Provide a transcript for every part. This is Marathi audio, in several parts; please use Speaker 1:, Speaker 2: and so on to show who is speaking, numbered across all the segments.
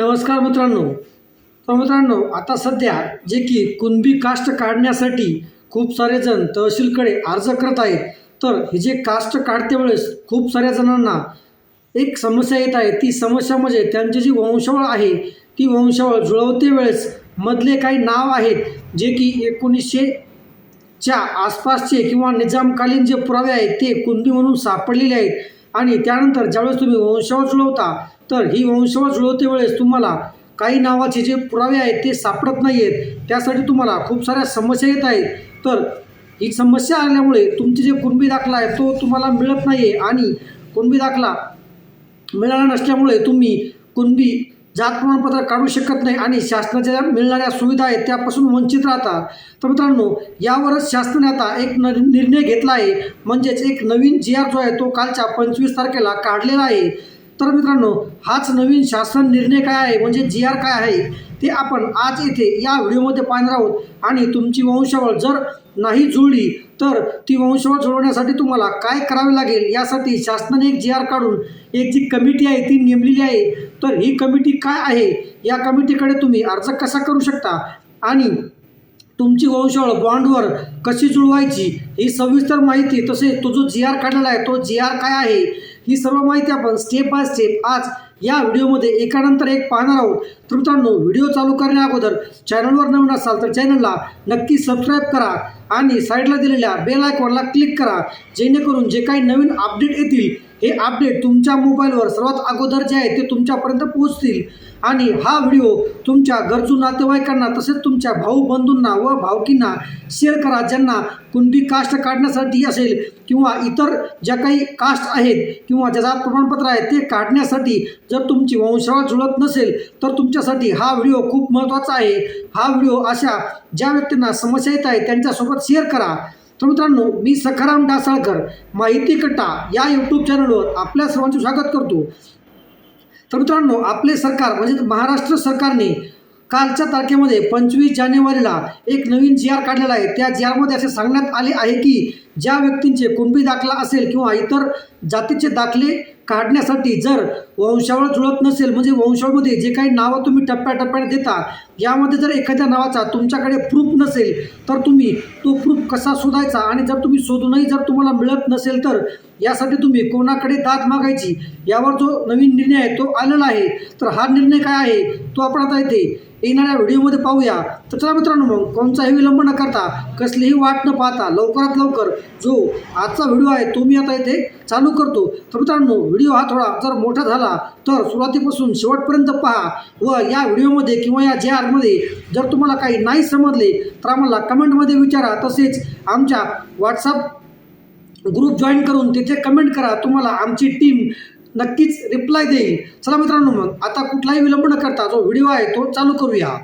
Speaker 1: नमस्कार मित्रांनो. तर मित्रांनो आता सध्या जे की कुणबी कास्ट काढण्यासाठी खूप सारे जण तहसीलकडे अर्ज करत आहेत. तर हे जे कास्ट काढते वेळेस खूप साऱ्या जणांना एक समस्या येत आहे. ती समस्या म्हणजे त्यांची जी वंशावळ आहे ती वंशावळ जुळवते वेळेस मधले काही नाव आहेत जे की एकोणीसशे च्या आसपासचे किंवा निजामकालीन जे पुरावे आहेत ते कुणबी म्हणून सापडलेले आहेत. आणि त्यानंतर ज्यावेळेस तुम्ही वंशावळ जुळवता तर ही वंशावळ जुळवते वेळेस तुम्हाला काही नावाचे जे पुरावे आहेत ते सापडत नाही आहेत त्यासाठी तुम्हाला खूप साऱ्या समस्या येत आहेत. तर ही समस्या आल्यामुळे तुमचे जे कुणबी दाखला आहे तो तुम्हाला मिळत नाही आहे आणि कुणबी दाखला मिळाला नसल्यामुळे तुम्ही कुणबी जात प्रमाणपत्र काढू शकत नाही आणि शासनाच्या ज्या मिळणाऱ्या सुविधा आहेत त्यापासून वंचित राहतात. तर मित्रांनो यावरच शासनाने आता एक न निर्णय घेतला आहे. म्हणजेच एक नवीन जी आर जो आहे तो कालच्या पंचवीस तारखेला काढलेला आहे. तर मित्रांनो हाच नवीन शासन निर्णय काय आहे? म्हणजे जी आर काय आहे? ते आपण आज येथे या व्हिडिओमध्ये पाहणार आहोत. आणि तुमची वंशावळ जर नाही जुळली तर ती वंशवाद जुळवण्यासाठी तुम्हाला काय करावे लागेल? यासाठी शासनाने एक जी आर काढून एक जी कमिटी आहे ती नेमलेली आहे. तर ही कमिटी काय आहे? या कमिटीकडे तुम्ही अर्ज कसा करू शकता? आणि तुमची वंशावळ बॉन्डवर कशी जुळवायची? ही सविस्तर माहिती तसेच तो जो जी आर काढलेला आहे तो जी आर काय आहे? ही सर्व माहिती आपण स्टेप बाय स्टेप आज या व्हिडिओमध्ये एकानंतर एक पाहणार आहोत. तर मित्रांनो व्हिडिओ चालू करण्या अगोदर चॅनलवर नवीन असाल तर चॅनलला नक्की सबस्क्राईब करा आणि साईडला दिलेल्या बेल आयकॉनला क्लिक करा जेणेकरून जे काही नवीन अपडेट येतील हे अपडेट तुमच्या मोबाईलवर सर्वात अगोदर जे आहे ते तुमच्यापर्यंत पोहोचतील. आणि हा व्हिडिओ तुमच्या गरजू नातेवाईकांना तसेच तुमच्या भाऊ बंधूंना व भावकींना शेअर करा. ज्यांना कुणबी कास्ट काढण्यासाठी असेल किंवा इतर ज्या काही कास्ट आहेत किंवा ज्या जात प्रमाणपत्र आहे ते काढण्यासाठी जर तुमची वंशावळ जुळत नसेल तर तुमच्यासाठी हा व्हिडिओ खूप महत्त्वाचा आहे. हा व्हिडिओ अशा ज्या व्यक्तींना समस्या येत आहे त्यांच्यासोबत शेअर करा. तर मित्रांनो मी सखाराम डासाळकर माहिती कट्टा या यूट्यूब चॅनलवर आपल्या सर्वांचे स्वागत करतो. तर मित्रांनो आपले सरकार म्हणजे महाराष्ट्र सरकारने कालच्या तारखेमध्ये पंचवीस जानेवारीला एक नवीन जी आर काढलेला आहे. त्या जी आरमध्ये असे सांगण्यात आले आहे की ज्या व्यक्तींचे कुणबी दाखला असेल किंवा इतर जातीचे दाखले काढण्यासाठी जर वंशावळ जुळत नसेल म्हणजे वंशावळमध्ये जे काही नावं तुम्ही टप्प्याटप्प्याने देता यामध्ये जर एखाद्या नावाचा तुमच्याकडे प्रूफ नसेल तर तुम्ही तो प्रूफ कसा शोधायचा आणि जर तुम्ही शोधूनही जर तुम्हाला मिळत नसेल तर यासाठी तुम्ही कोणाकडे दाद मागायची? यावर जो नवीन निर्णय आहे तो आलेला आहे. तर हा निर्णय काय आहे? तो आपण आता येथे येणाऱ्या व्हिडिओमध्ये पाहूया. तर चला मित्रांनो मग कोणताही विलंब न करता कसलीही वाट न पाहता लवकरात लवकर जो आजचा व्हिडिओ आहे तो मी आता इथे चालू करतो. तर मित्रांनो व्हिडिओ हा थोडा जर मोठा झाला तर सुरुवातीपासून शेवटपर्यंत पहा व या व्हिडिओमध्ये किंवा या जे आरमध्ये जर तुम्हाला काही नाही समजले तर आम्हाला कमेंटमध्ये विचारा. तसेच आमच्या व्हॉट्सअप ग्रुप जॉईन करून तिथे कमेंट करा. तुम्हाला आमची टीम नक्कीच रिप्लाय देईल. चला मित्रांनो मग आता कुठलाही विलंब न करता जो व्हिडिओ आहे तो चालू करूया.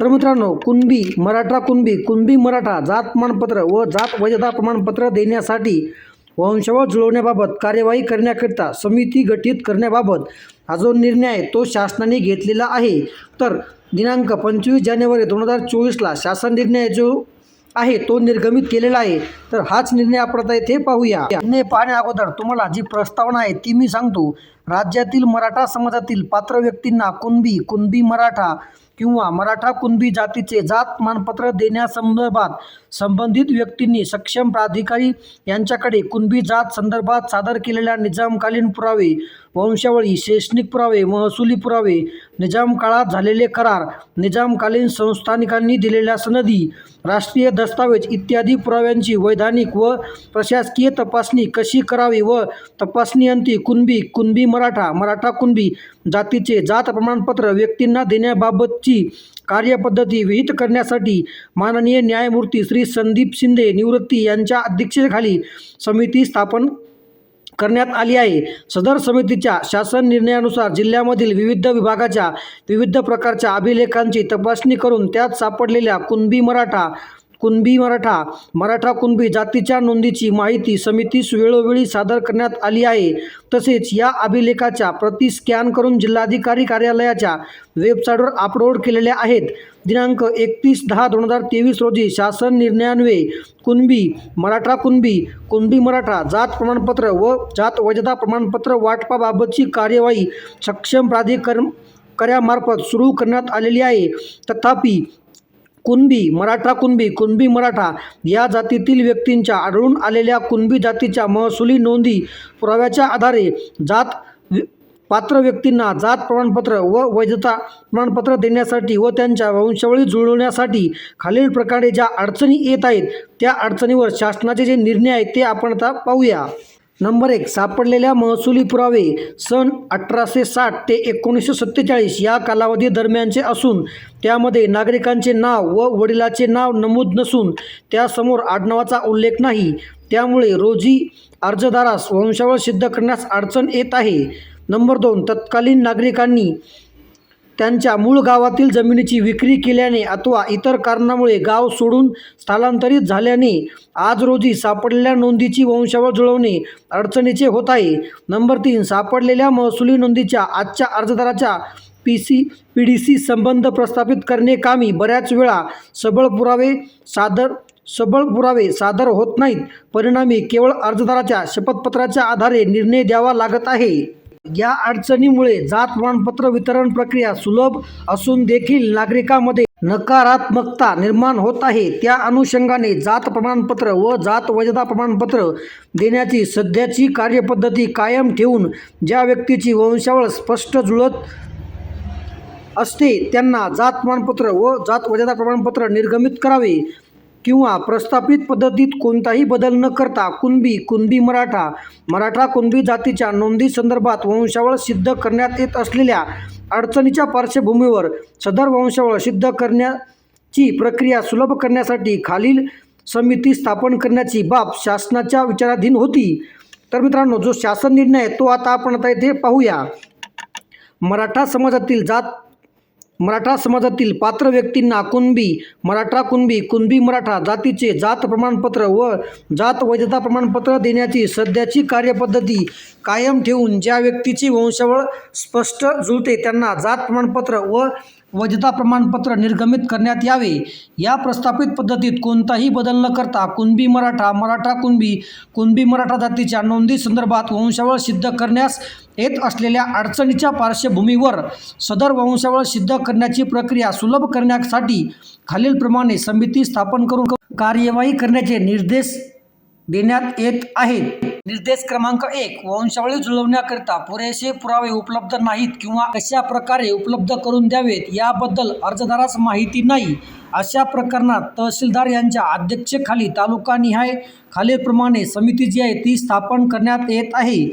Speaker 1: तर मित्रांनो कुणबी मराठा कुणबी कुणबी मराठा जात प्रमाणपत्र व जात वैधता प्रमाणपत्र देण्यासाठी वंशावळ जुळवण्याबाबत कार्यवाही करण्याकरिता समिती गठीत करण्याबाबत हा जो निर्णय आहे तो शासनाने घेतलेला आहे. तर दिनांक पंचवीस जानेवारी दोन हजार चोवीसला शासन निर्णय जो आहे तो निर्गमित केलेला आहे. तर हाच निर्णय आपण आता इथे पाहूया. निर्णय पाहण्या अगोदर तुम्हाला जी प्रस्तावना आहे ती मी सांगतो. राज्यातील मराठा समाजातील पात्र व्यक्तींना कुणबी कुणबी मराठा किंवा मराठा कुणबी जातीचे जात मानपत्र देण्यासंदर्भात संबंधित व्यक्तींनी सक्षम प्राधिकारी यांच्याकडे कुणबी जात संदर्भात सादर केलेल्या निजामकालीन पुरावे वंशावळी शैक्षणिक पुरावे महसुली पुरावे निजाम काळात झालेले करार निजामकालीन संस्थानिकांनी दिलेल्या सनदी राष्ट्रीय दस्तावेज इत्यादी पुराव्यांची वैधानिक व प्रशासकीय तपासणी कशी करावी व तपासणीअंती कुणबी कुणबी मराठा मराठा कुणबी जातीचे जात प्रमाणपत्र व्यक्तींना देण्याबाबतची कार्यपद्धती विहित करण्यासाठी माननीय न्यायमूर्ती श्री संदीप शिंदे निवृत्ती यांच्या अध्यक्षतेखाली समिती स्थापन करण्यात आली आहे. सदर समितीच्या शासन निर्णयानुसार जिल्ह्यामधील विविध विभागाच्या विविध प्रकारच्या अभिलेखांची तपासणी करून त्यात सापडलेल्या कुणबी मराठा कुणबी मराठा मराठा कुणबी जातीच्या नोंदीची माहिती समितीस वेळोवेळी सादर करण्यात आली आहे. तसेच या अभिलेखाच्या प्रति स्कॅन करून जिल्हाधिकारी कार्यालयाच्या वेबसाईटवर अपलोड केलेल्या आहेत. दिनांक एकतीस दहा दोन हजार तेवीस रोजी शासन निर्णयान्वये कुणबी मराठा कुणबी कुणबी मराठा जात प्रमाणपत्र व जात वैधता प्रमाणपत्र वाटपाबाबतची कार्यवाही सक्षम प्राधिकरण कार्यामार्फत सुरू करण्यात आलेली आहे. तथापि कुणबी मराठा कुणबी कुणबी मराठा या जातीतील व्यक्तींच्या आढळून आलेल्या कुणबी जातीच्या महसुली नोंदी पुराव्याच्या आधारे जात पात्र व्यक्तींना जात प्रमाणपत्र व वैधता प्रमाणपत्र देण्यासाठी व त्यांच्या वंशावळी जुळवण्यासाठी खालील प्रकारे ज्या अडचणी येत आहेत त्या अडचणीवर शासनाचे जे निर्णय आहेत ते आपण आता पाहूया. नंबर एक सापडलेल्या महसुली पुरावे सन अठराशे साठ ते एकोणीसशे सत्तेचाळीस या कालावधी दरम्यानचे असून त्यामध्ये नागरिकांचे नाव व वडिलाचे नाव नमूद नसून त्यासमोर आडनावाचा उल्लेख नाही. त्यामुळे रोजी अर्जदारास वंशावळ सिद्ध करण्यास अडचण येत आहे. नंबर दोन तत्कालीन नागरिकांनी त्यांच्या मूळ गावातील जमिनीची विक्री केल्याने अथवा इतर कारणामुळे गाव सोडून स्थलांतरित झाल्याने आज रोजी सापडलेल्या नोंदीची वंशावळ जुळवणे अडचणीचे होत आहे. नंबर तीन सापडलेल्या महसुली नोंदीच्या आजच्या अर्जदाराच्या P C P D C संबंध प्रस्थापित करणे कामी बऱ्याच वेळा सबळ पुरावे सादर सबळ पुरावे सादर होत नाहीत. परिणामी केवळ अर्जदाराच्या शपथपत्राच्या आधारे निर्णय द्यावा लागत आहे. या अडचणीमुळे जात प्रमाणपत्र वितरण प्रक्रिया सुलभ असून देखील नागरिकांमध्ये नकारात्मकता निर्माण होत आहे. त्या अनुषंगाने जात प्रमाणपत्र व जात वैधता प्रमाणपत्र देण्याची सध्याची कार्यपद्धती कायम ठेवून ज्या व्यक्तीची वंशावळ स्पष्ट जुळत असते त्यांना जात प्रमाणपत्र व जात वैधता प्रमाणपत्र निर्गमित करावे. किंवा प्रस्थापित पद्धतीत कोणताही बदल न करता कुणबी कुणबी मराठा मराठा कुणबी जातीच्या नोंदी संदर्भात वंशावळ सिद्ध करण्यात येत असलेल्या अडचणीच्या पार्श्वभूमीवर सदर वंशावळ सिद्ध करण्याची प्रक्रिया सुलभ करण्यासाठी खालील समिती स्थापन करण्याची बाब शासनाच्या विचाराधीन होती. तर मित्रांनो जो शासन निर्णय आहे तो आता आपण आता इथे पाहूया. मराठा समाजातील जात मराठा समाजातील पात्र व्यक्तींना कुणबी मराठा कुणबी कुणबी मराठा जातीचे जात प्रमाणपत्र व जात वैधता प्रमाणपत्र देण्याची सध्याची कार्यपद्धती कायम ठेवून ज्या व्यक्तीची वंशावळ स्पष्ट जुळते त्यांना जात प्रमाणपत्र व वैधता प्रमाणपत्र निर्गमित करण्यात यावे. या प्रस्थापित पद्धतीत कोणताही बदल न करता कुणबी मराठा मराठा कुणबी कुणबी मराठा जातीच्या नोंदी संदर्भात वंशावळ सिद्ध करण्यास येत असलेल्या अडचणीच्या पार्श्वभूमीवर सदर वंशावळ सिद्ध करण्याची प्रक्रिया सुलभ करण्यासाठी खालीलप्रमाणे समिती स्थापन करून कार्यवाही करण्याचे निर्देश देण्यात येत आहेत. निर्देश क्रमांक एक वंशावळी जुळवण्याकरिता पुरेसे पुरावे उपलब्ध नाहीत किंवा कशा प्रकारे उपलब्ध करून द्यावेत याबद्दल अर्जदारास माहिती नाही अशा प्रकरणात तहसीलदार यांच्या अध्यक्षेखाली तालुकानिहाय खालीलप्रमाणे समिती जी आहे ती स्थापन करण्यात येत आहे.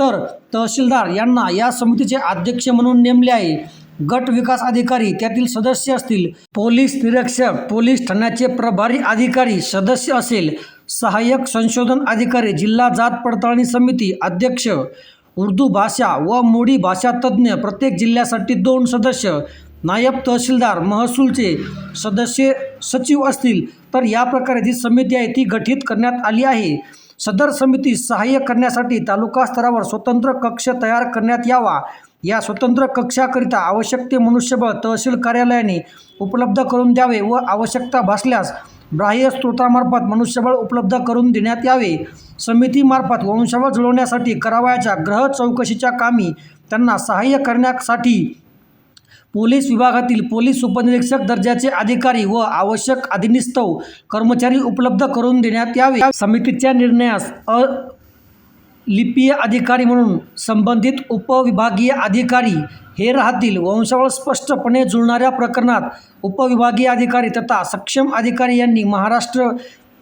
Speaker 1: तर तहसीलदार यांना या समितीचे अध्यक्ष म्हणून नेमले आहे. गट विकास अधिकारी त्यातील सदस्य असतील. पोलीस निरीक्षक पोलीस ठाण्याचे प्रभारी अधिकारी सदस्य असेल. सहाय्यक संशोधन अधिकारी जिल्हा जात पडताळणी समिती अध्यक्ष उर्दू भाषा व मोडी भाषा तज्ज्ञ प्रत्येक जिल्ह्यासाठी दोन सदस्य नायब तहसीलदार महसूलचे सदस्य सचिव असतील. तर या प्रकारे जी समिती आहे ती गठीत करण्यात आली आहे. सदर समिती सहाय्य करण्यासाठी तालुका स्तरावर स्वतंत्र कक्ष तयार करण्यात यावा. या स्वतंत्र कक्षाकरिता आवश्यक ते मनुष्यबळ तहसील कार्यालयाने उपलब्ध करून द्यावे व आवश्यकता भासल्यास बाह्य स्रोतामार्फत मनुष्यबळ उपलब्ध करून देण्यात यावे. समितीमार्फत वंशावळ जुळवण्यासाठी करावयाच्या ग्रह चौकशीच्या कामी त्यांना सहाय्य करण्यासाठी पोलीस विभागातील पोलीस उपनिरीक्षक दर्जाचे अधिकारी व आवश्यक अधिनिस्तव कर्मचारी उपलब्ध करून देण्यात यावे. समितीच्या निर्णयास अ लिपीय अधिकारी म्हणून संबंधित उपविभागीय अधिकारी हे राहतील. वंशावळ स्पष्टपणे जुळणाऱ्या प्रकरणात उपविभागीय अधिकारी तथा सक्षम अधिकारी यांनी महाराष्ट्र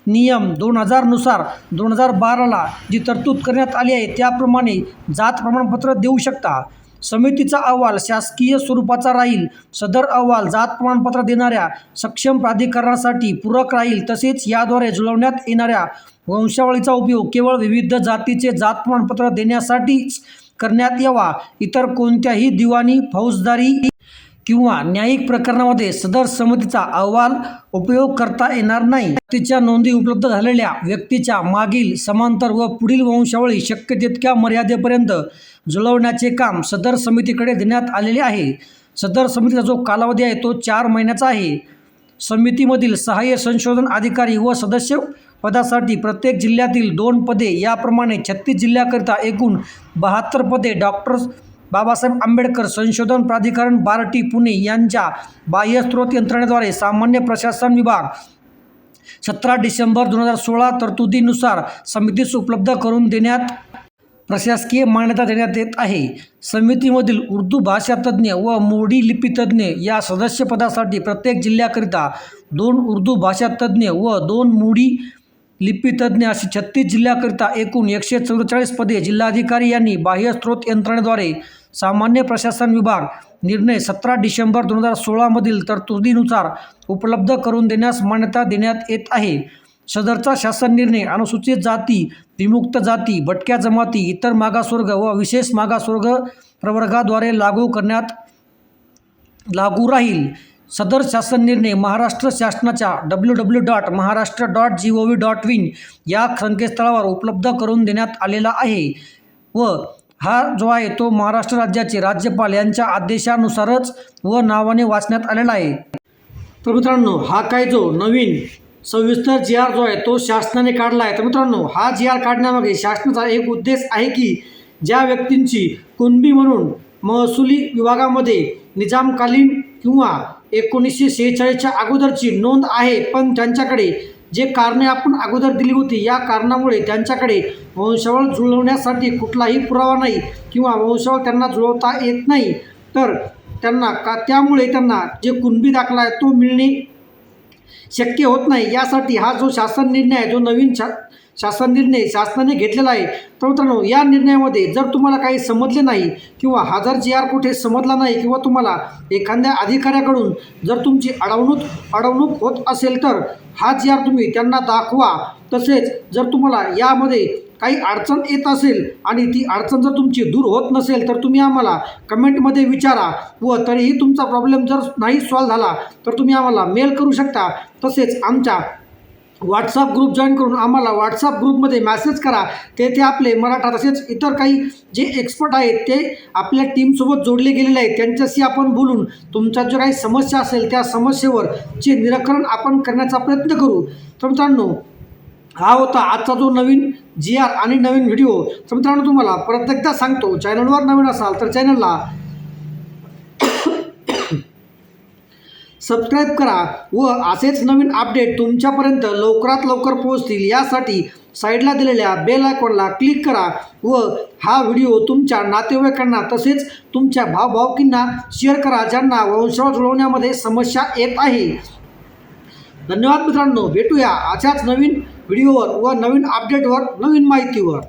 Speaker 1: नियम दोन हजारनुसार दोन हजार बाराला जी तरतूद करण्यात आली आहे त्याप्रमाणे जात प्रमाणपत्र देऊ शकता. समितीचा अहवाल शासकीय स्वरूपाचा राहील. सदर अहवाल जात प्रमाणपत्र देणाऱ्या सक्षम प्राधिकरणासाठी पूरक राहील. तसेच याद्वारे जुळवण्यात येणाऱ्या वंशावळीचा उपयोग केवळ विविध जातीचे जात प्रमाणपत्र देण्यासाठीच करण्यात यावा. इतर कोणत्याही दिवाणी फौजदारी किंवा न्यायिक प्रकरणामध्ये सदर समितीचा अहवाल उपयोग करता येणार नाही. व्यक्तीच्या नोंदी उपलब्ध झालेल्या व्यक्तीच्या मागील समांतर व पुढील वंशावळी शक्य तितक्या मर्यादेपर्यंत जुळवण्याचे काम सदर समितीकडे देण्यात आलेले आहे. सदर समितीचा जो कालावधी आहे तो चार महिन्याचा आहे. समितीमधील सहाय्य संशोधन अधिकारी व सदस्य पदासाठी प्रत्येक जिल्ह्यातील दोन पदे याप्रमाणे छत्तीस जिल्ह्याकरिता एकूण बहात्तर पदे डॉक्टर्स बाबासाहेब आंबेडकर संशोधन प्राधिकरण बार्टी पुणे यांच्या बाह्यस्रोत यंत्रणेद्वारे सामान्य प्रशासन विभाग सतरा डिसेंबर दोन हजार सोळा तरतुदीनुसार समितीस उपलब्ध करून देण्यात प्रशासकीय मान्यता देण्यात येत आहे. समितीमधील उर्दू भाषा तज्ज्ञ व मोडी लिपी तज्ज्ञ या सदस्यपदासाठी प्रत्येक जिल्ह्याकरिता दोन उर्दू भाषा तज्ज्ञ व दोन मोडी लिपितज्ज्ञ अशी छत्तीस जिल्ह्याकरिता एकूण एकशे चौवेचाळीस पदे जिल्हाधिकारी यांनी बाह्यस्त्रोत यंत्रणेद्वारे सामान्य प्रशासन विभाग निर्णय सतरा डिसेंबर दोन हजार सोळामधील तरतुदीनुसार उपलब्ध करून देण्यास मान्यता देण्यात येत आहे. सदरचा शासन निर्णय अनुसूचित जाती विमुक्त जाती भटक्या जमाती इतर मागासवर्ग व विशेष मागासवर्ग प्रवर्गाद्वारे लागू करण्यात लागू राहील. सदर शासन निर्णय महाराष्ट्र शासनाच्या W W dot Maharashtra dot G O V dot in या संकेतस्थळावर उपलब्ध करून देण्यात आलेला आहे व हा जो आहे तो महाराष्ट्र राज्याचे राज्यपाल यांच्या आदेशानुसारच व नावाने वाचण्यात आलेला आहे. तर मित्रांनो हा काय जो नवीन सविस्तर जी आर जो आहे तो शासनाने काढला आहे. तर मित्रांनो हा जी आर काढण्यामागे शासनाचा एक उद्देश आहे की ज्या व्यक्तींची कुणबी म्हणून महसुली विभागामध्ये निजामकालीन किंवा एकोणीसशे शेहेचाळीसच्या अगोदरची नोंद आहे पण त्यांच्याकडे जे कारणे आपण अगोदर दिली होती या कारणामुळे त्यांच्याकडे वंशावळ जुळवण्यासाठी कुठलाही पुरावा नाही किंवा वंशावळ त्यांना जुळवता येत नाही तर त्यांना का त्यामुळे त्यांना जे कुणबी दाखला आहे तो मिळणे शक्य होत नाही. यासाठी हा जो शासन निर्णय आहे जो नवीन शा शासन निर्णय शासनाने घेतलेला आहे. तर मित्रांनो या निर्णयामध्ये जर तुम्हाला काही समजले नाही किंवा हजर जी आर कुठे समजला नाही किंवा तुम्हाला एखाद्या अधिकाऱ्याकडून जर तुमची अडवणूक अडवणूक होत असेल तर हा जी आर तुम्ही त्यांना दाखवा. तसेच जर तुम्हाला यामध्ये काही अडचण येत असेल आणि ती अडचण जर तुमची दूर होत नसेल तर तुम्ही आम्हाला कमेंटमध्ये विचारा व तरीही तुमचा प्रॉब्लेम जर नाही सॉल्व झाला तर तुम्ही आम्हाला मेल करू शकता. तसेच आमच्या व्हॉट्सअप ग्रुप जॉईन करून आम्हाला व्हॉट्सअप ग्रुपमध्ये मॅसेज करा. तेथे आपले मराठा तसेच इतर काही जे एक्सपर्ट आहेत ते आपल्या टीमसोबत जोडले गेलेले आहेत. त्यांच्याशी आपण बोलून तुमच्या जो काही समस्या असेल त्या समस्येवर चे निराकरण आपण करण्याचा प्रयत्न करू. तर मित्रांनो हा होता आजचा जो नवीन जी आर आणि नवीन व्हिडिओ तर मित्रांनो तुम्हाला परत एकदा सांगतो चॅनलवर नवीन असाल तर चॅनलला सबस्क्राईब करा व असेच नवीन अपडेट तुमच्यापर्यंत लवकरात लवकर पोहोचतील. यासाठी साईडला दिलेल्या बेल आयकॉनला क्लिक करा व हा व्हिडिओ तुमच्या नातेवाईकांना तसेच तुमच्या भावभावकींना शेअर करा ज्यांना वंशावळ जुळवण्यामध्ये समस्या येत आहे. धन्यवाद मित्रांनो. भेटूया अशाच नवीन व्हिडिओवर व नवीन अपडेटवर नवीन माहितीवर.